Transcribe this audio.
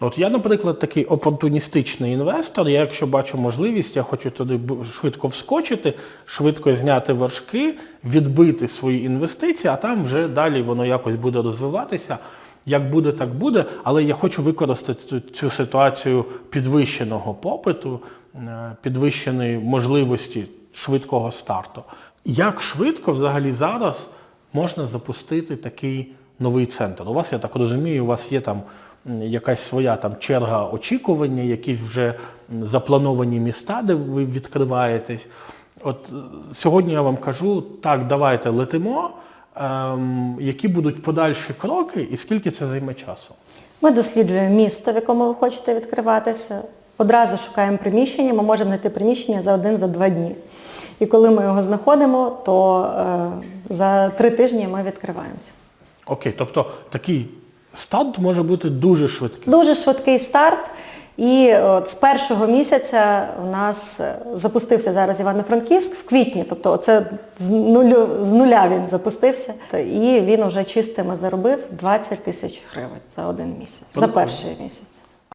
От я, наприклад, такий опортуністичний інвестор. Я, якщо бачу можливість, я хочу туди швидко вскочити, швидко зняти вершки, відбити свої інвестиції, а там вже далі воно якось буде розвиватися. Як буде, так буде. Але я хочу використати цю- ситуацію підвищеного попиту, е, підвищеної можливості швидкого старту. Як швидко взагалі зараз можна запустити такий новий центр? У вас, я так розумію, у вас є там якась своя там черга очікування, якісь вже заплановані міста, де ви відкриваєтесь. От е, сьогодні я вам кажу, так, давайте летимо. Ем, які будуть подальші кроки і скільки це займе часу? Ми досліджуємо місто, в якому ви хочете відкриватися. Одразу шукаємо приміщення, ми можемо знайти приміщення за один, за два дні. І коли ми його знаходимо, то е, за три тижні ми відкриваємося. Окей, тобто такий старт може бути дуже швидкий. Дуже швидкий старт. І от з першого місяця у нас е, запустився зараз Івано-Франківськ в квітні, тобто це з, нулю, з нуля він запустився. І він вже чистими заробив 20 тисяч гривень за один місяць, за перший місяць.